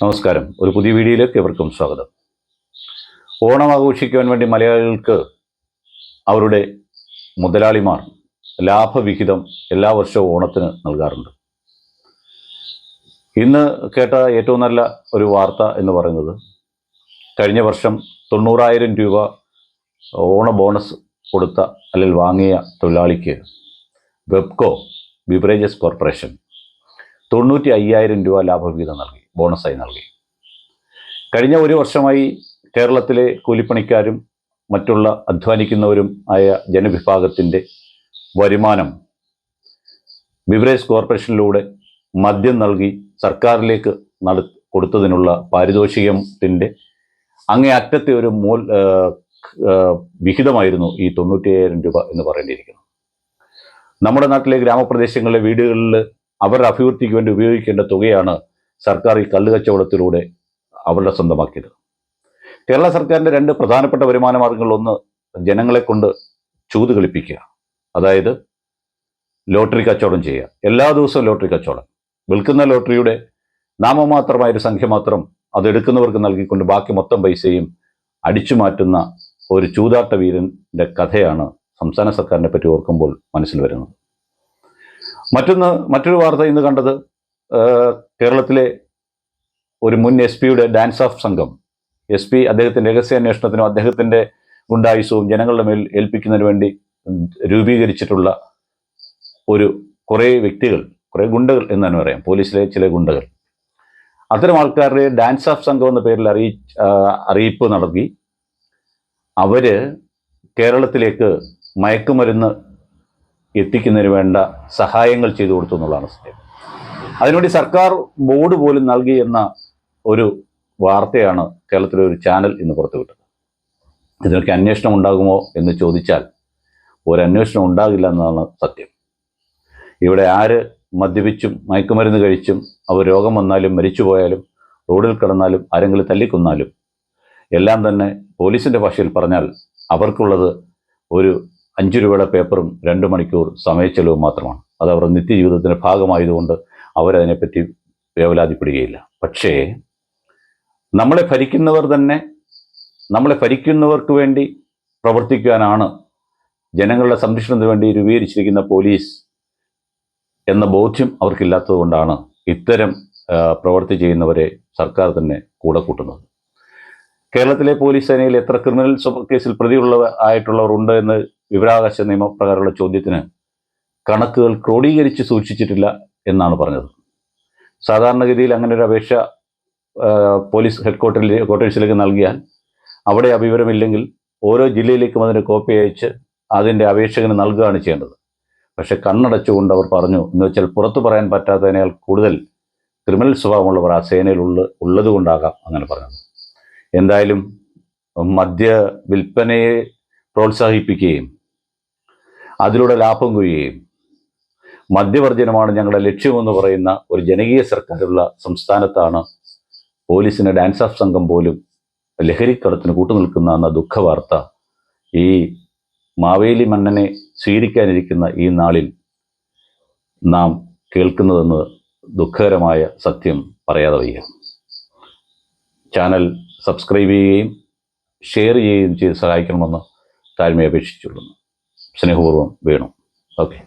നമസ്കാരം. ഒരു പുതിയ വീഡിയോയിലേക്ക് എവർക്കും സ്വാഗതം. ഓണം ആഘോഷിക്കുവാൻ വേണ്ടി മലയാളികൾക്ക് അവരുടെ മുതലാളിമാർ ലാഭവിഹിതം എല്ലാ വർഷവും ഓണത്തിന് നൽകാറുണ്ട്. ഇന്ന് കേട്ട ഏറ്റവും നല്ല ഒരു വാർത്ത എന്ന് പറയുന്നത് കഴിഞ്ഞ വർഷം തൊണ്ണൂറായിരം രൂപ ഓണ ബോണസ് കൊടുത്ത അല്ലെങ്കിൽ വാങ്ങിയ തൊഴിലാളിക്ക് വെബ്കോ ബിവറേജസ് കോർപ്പറേഷൻ തൊണ്ണൂറ്റി അയ്യായിരം രൂപ ലാഭവിഹിതം നൽകി ബോണസായി നൽകി. കഴിഞ്ഞ ഒരു വർഷമായി കേരളത്തിലെ കൂലിപ്പണിക്കാരും മറ്റുള്ള അധ്വാനിക്കുന്നവരും ആയ ജനവിഭാഗത്തിന്റെ വരുമാനം ബിവറേജ് കോർപ്പറേഷനിലൂടെ മദ്യം നൽകി സർക്കാരിലേക്ക് നട കൊടുത്തതിനുള്ള പാരിതോഷികത്തിന്റെ അങ്ങേ അറ്റത്തെ ഒരു മൂൽ വിഹിതമായിരുന്നു ഈ തൊണ്ണൂറ്റിയായിരം രൂപ എന്ന് പറയേണ്ടിയിരിക്കുന്നത് നമ്മുടെ നാട്ടിലെ ഗ്രാമപ്രദേശങ്ങളിലെ വീടുകളിൽ അവരുടെ അഭിവൃദ്ധിക്ക് വേണ്ടി ഉപയോഗിക്കേണ്ട തുകയാണ് സർക്കാർ ഈ കള്ളുകച്ചവടത്തിലൂടെ അവരുടെ സ്വന്തമാക്കിയത്. കേരള സർക്കാരിന്റെ രണ്ട് പ്രധാനപ്പെട്ട വരുമാന മാർഗങ്ങൾ ഒന്ന് ജനങ്ങളെ കൊണ്ട് ചൂത് കളിപ്പിക്കുക. അതായത് ലോട്ടറി കച്ചവടം ചെയ്യുക. എല്ലാ ദിവസവും ലോട്ടറി കച്ചവടം. വിൽക്കുന്ന ലോട്ടറിയുടെ നാമമാത്രമായ ഒരു സംഖ്യ മാത്രം അത് എടുക്കുന്നവർക്ക് നൽകിക്കൊണ്ട് ബാക്കി മൊത്തം പൈസയും അടിച്ചു മാറ്റുന്ന ഒരു ചൂതാട്ട വീരന്റെ കഥയാണ് സംസ്ഥാന സർക്കാരിനെ പറ്റി ഓർക്കുമ്പോൾ മനസ്സിൽ വരുന്നത്. മറ്റൊന്ന് മറ്റൊരു വാർത്ത ഇന്ന് കണ്ടത് കേരളത്തിലെ ഒരു മുൻ എസ് പിയുടെ ഡാൻസ് ഓഫ് സംഘം. എസ് പി അദ്ദേഹത്തിന്റെ രഹസ്യാന്വേഷണത്തിനും അദ്ദേഹത്തിന്റെ ഗുണ്ടായുസവും ജനങ്ങളുടെ മേൽ ഏൽപ്പിക്കുന്നതിന് വേണ്ടി രൂപീകരിച്ചിട്ടുള്ള ഒരു കുറേ വ്യക്തികൾ കുറേ ഗുണ്ടകൾ എന്ന് തന്നെ പറയാം. പോലീസിലെ ചില ഗുണ്ടകൾ. അത്തരം ആൾക്കാരുടെ ഡാൻസ് ഓഫ് സംഘം എന്ന പേരിൽ അറിയി അറിയിപ്പ് നടത്തി. അവർ കേരളത്തിലേക്ക് മയക്കുമരുന്ന് എത്തിക്കുന്നതിന് വേണ്ട സഹായങ്ങൾ ചെയ്തു കൊടുത്തു എന്നുള്ളതാണ് സത്യം. അതിനുവേണ്ടി സർക്കാർ ബോർഡ് പോലും നൽകി എന്ന ഒരു വാർത്തയാണ് കേരളത്തിലെ ഒരു ചാനൽ ഇന്ന് പുറത്തുവിട്ടത്. ഇതിനൊക്കെ അന്വേഷണം ഉണ്ടാകുമോ എന്ന് ചോദിച്ചാൽ ഒരു അന്വേഷണം ഉണ്ടാകില്ല എന്നതാണ് സത്യം. ഇവിടെ ആര് മദ്യപിച്ചും മയക്കുമരുന്ന് കഴിച്ചും അവർ രോഗം വന്നാലും മരിച്ചു പോയാലും റോഡിൽ കിടന്നാലും ആരെങ്കിലും തല്ലിക്കൊന്നാലും എല്ലാം തന്നെ പോലീസിന്റെ ഭാഷയിൽ പറഞ്ഞാൽ അവർക്കുള്ളത് ഒരു അഞ്ച് രൂപയുടെ പേപ്പറും രണ്ട് മണിക്കൂർ സമയച്ചെലവും മാത്രമാണ്. അത് അവർ നിത്യജീവിതത്തിന്റെ ഭാഗമായതുകൊണ്ട് അവരതിനെപ്പറ്റി വേവലാതിപ്പെടുകയില്ല. പക്ഷേ നമ്മളെ ഭരിക്കുന്നവർ തന്നെ നമ്മളെ ഭരിക്കുന്നവർക്ക് വേണ്ടി പ്രവർത്തിക്കാനാണ് ജനങ്ങളുടെ സംരക്ഷണത്തിന് വേണ്ടി രൂപീകരിച്ചിരിക്കുന്ന പോലീസ് എന്ന ബോധ്യം അവർക്കില്ലാത്തതുകൊണ്ടാണ് ഇത്തരം പ്രവർത്തി ചെയ്യുന്നവരെ സർക്കാർ തന്നെ കൂടെ കൂട്ടുന്നത്. കേരളത്തിലെ പോലീസ് സേനയിൽ എത്ര ക്രിമിനൽ കേസിൽ പ്രതിയുള്ള ആയിട്ടുള്ളവർ ഉണ്ട് എന്ന് വിവരാവകാശ നിയമപ്രകാരമുള്ള ചോദ്യത്തിന് കണക്കുകൾ ക്രോഡീകരിച്ച് സൂക്ഷിച്ചിട്ടില്ല എന്നാണ് പറഞ്ഞത്. സാധാരണഗതിയിൽ അങ്ങനെ ഒരു അപേക്ഷ പോലീസ് പോലീസ് ഹെഡ്ക്വാർട്ടറിൽ ക്വാർട്ടേഴ്സിലേക്ക് നൽകിയാൽ അവിടെ ആ വിവരമില്ലെങ്കിൽ ഓരോ ജില്ലയിലേക്കും അതിന്റെ കോപ്പി അയച്ച് അതിന്റെ അപേക്ഷകന് നൽകുകയാണ് ചെയ്യേണ്ടത്. പക്ഷെ കണ്ണടച്ചുകൊണ്ട് അവർ പറഞ്ഞു എന്ന് വെച്ചാൽ പുറത്തു പറയാൻ പറ്റാത്തതിനേക്കാൾ കൂടുതൽ ക്രിമിനൽ സ്വഭാവമുള്ളവർ ആ സേനയിൽ ഉള്ള ഉള്ളതുകൊണ്ടാകാം അങ്ങനെ പറഞ്ഞത്. എന്തായാലും മദ്യ വിൽപ്പനയെ പ്രോത്സാഹിപ്പിക്കുകയും അതിലൂടെ ലാഭം കൊയ്യുകയും മദ്യവർജനമാണ് ഞങ്ങളുടെ ലക്ഷ്യമെന്ന് പറയുന്ന ഒരു ജനകീയ സർക്കാരുള്ള സംസ്ഥാനത്താണ് പോലീസിന് ഡാൻസ് ഓഫ് സംഘം പോലും ലഹരിക്കടത്തിന് കൂട്ടുനിൽക്കുന്ന എന്ന ദുഃഖവാർത്ത ഈ മാവേലി മന്നനെ സ്വീകരിക്കാനിരിക്കുന്ന ഈ നാളിൽ നാം കേൾക്കുന്നതെന്ന് ദുഃഖകരമായ സത്യം പറയാതെ വയ്യ. ചാനൽ സബ്സ്ക്രൈബ് ചെയ്യുകയും ഷെയർ ചെയ്യുകയും ചെയ്ത് സഹായിക്കണമെന്ന് താഴ്മയെ അപേക്ഷിച്ചുകൊള്ളുന്നു. സ്നേഹപൂർവ്വം വേണു ഓക്കെ